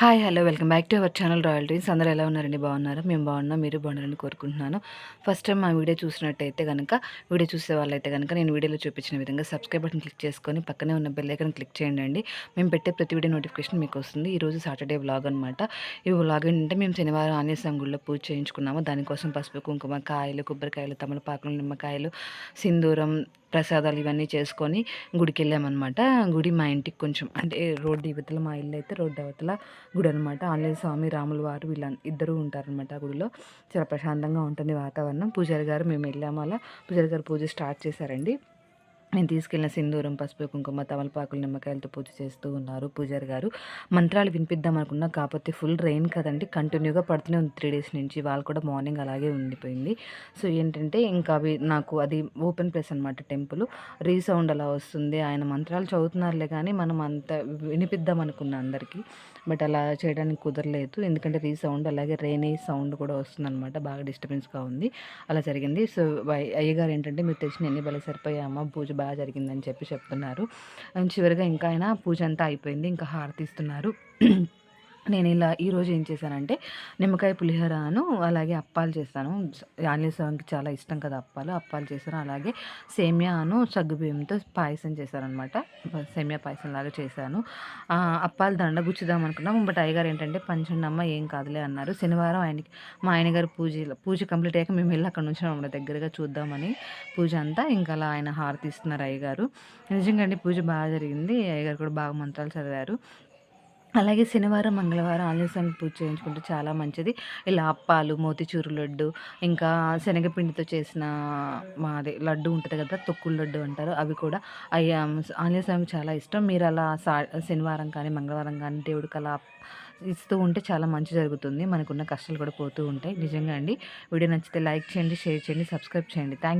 Hi hello welcome back to our channel royal dreams. అందరూ ఎలా ఉన్నారండి? బాగున్నారా? మేము బాగున్నాం మీరు బాగున్నారని కోరుకుంటున్నాను. ఫస్ట్ టైం మా వీడియో చూసినట్టయితే కనుక వీడియో చూసే వాళ్ళైతే కనుక నేను వీడియోలో చూపించిన విధంగా సబ్స్క్రైబ్ బటన్ క్లిక్ చేసుకొని పక్కనే ఉన్న బెల్లైకన్ క్లిక్ చేయండి అండి. మేము పెట్టే ప్రతి వీడియో నోటిఫికేషన్ మీకు వస్తుంది. ఈరోజు సాటర్డే వ్లాగ్ అనమాట ఈ వ్లాగ్ ఏంటంటే మేము శనివారం ఆంజనేయ స్వామి గుడిలో పూజ చేయించుకున్నాము. దానికోసం పసుపు కుంకుమ కాయలు కొబ్బరికాయలు తమలపాకులు నిమ్మకాయలు సింధూరం ప్రసాదాలు ఇవన్నీ చేసుకొని గుడికి వెళ్ళామన్నమాట గుడి మా ఇంటికి కొంచెం అంటే రోడ్డు ఇవతల మా ఇల్లు అయితే రోడ్డు అవతల గుడి అనమాట. ఆంజనేయ స్వామి రాముల వారు వీళ్ళ ఇద్దరు ఉంటారనమాట ఆ గుడిలో. చాలా ప్రశాంతంగా ఉంటుంది వాతావరణం. పూజారి గారు మేము వెళ్ళాము అలా. పూజారి గారు పూజ స్టార్ట్ చేశారండి. నేను తీసుకెళ్ళిన సింధూరం పసుపు కుంకుమ తమలపాకులు నిమ్మకాయలతో పూజ చేస్తూ ఉన్నారు పూజారి గారు. మంత్రాలు వినిపిద్దాం అనుకున్నా కాకపోతే ఫుల్ రెయిన్ కదండి. కంటిన్యూగా పడుతూనే ఉంది త్రీ డేస్ నుంచి. వాళ్ళు కూడా మార్నింగ్ అలాగే ఉండిపోయింది. సో ఏంటంటే ఇంకా అవి నాకు అది ఓపెన్ ప్లేస్ అనమాట టెంపుల్. రీసౌండ్ అలా వస్తుంది. ఆయన మంత్రాలు చదువుతున్నారులే కానీ మనం అంత వినిపిద్దాం అనుకున్నా అందరికీ. బట్ అలా చేయడానికి కుదరలేదు. ఎందుకంటే రీసౌండ్ అలాగే రెయినీ సౌండ్ కూడా వస్తుందన్నమాట. బాగా డిస్టర్బెన్స్గా ఉంది. అలా జరిగింది. సో అయ్యగారు ఏంటంటే మీరు తెచ్చిన ఎన్ని బలి సరిపోయామా పూజ బాగా జరిగిందని చెప్పి చెప్తున్నారు. అండ్ చివరిగా ఇంకా ఆయన పూజ అంతా అయిపోయింది. ఇంకా హారతి ఇస్తున్నారు నేను ఇలా ఈరోజు ఏం చేశానంటే నిమ్మకాయ పులిహోరను అలాగే అప్పాలు చేస్తాను. ఆంజనేయ స్వామికి చాలా ఇష్టం కదా అప్పాలు. అప్పాలు చేశాను. అలాగే సేమియాను సగ్గుబియ్యంతో పాయసం చేశారనమాట సేమియా పాయసం లాగా చేశాను అప్పాలు దండ గుచ్చుదాం అనుకున్నాం. బట్ అయ్యగారు ఏంటంటే పంచండమ్మ ఏం కాదులే అన్నారు. శనివారం ఆయనకి మా ఆయన గారు పూజ పూజ కంప్లీట్ అయ్యాక మేము వెళ్ళి అక్కడ నుంచి మన దగ్గరగా చూద్దామని పూజ అంతా ఇంకా అలా ఆయన హారతి ఇస్తున్నారు అయ్యగారు. నిజంగా పూజ బాగా జరిగింది. అయ్యగారు కూడా బాగా మంత్రాలు చదివారు. అలాగే శనివారం మంగళవారం ఆంజనేయ పూజ చేయించుకుంటే చాలా మంచిది. ఇలా అప్పాలు మోతిచూరు లడ్డు ఇంకా శనగపిండితో చేసిన మాది లడ్డు ఉంటుంది కదా తొక్కుడు లడ్డు అంటారు అవి కూడా. అవి ఆంజనేయ చాలా ఇష్టం. మీరు అలా సా శనివారం కానీ మంగళవారం కానీ దేవుడికి అలా ఇస్తూ ఉంటే చాలా మంచి జరుగుతుంది. మనకున్న కష్టాలు కూడా పోతూ ఉంటాయి. నిజంగా అండి. వీడియో నచ్చితే లైక్ చేయండి షేర్ చేయండి సబ్స్క్రైబ్ చేయండి. థ్యాంక్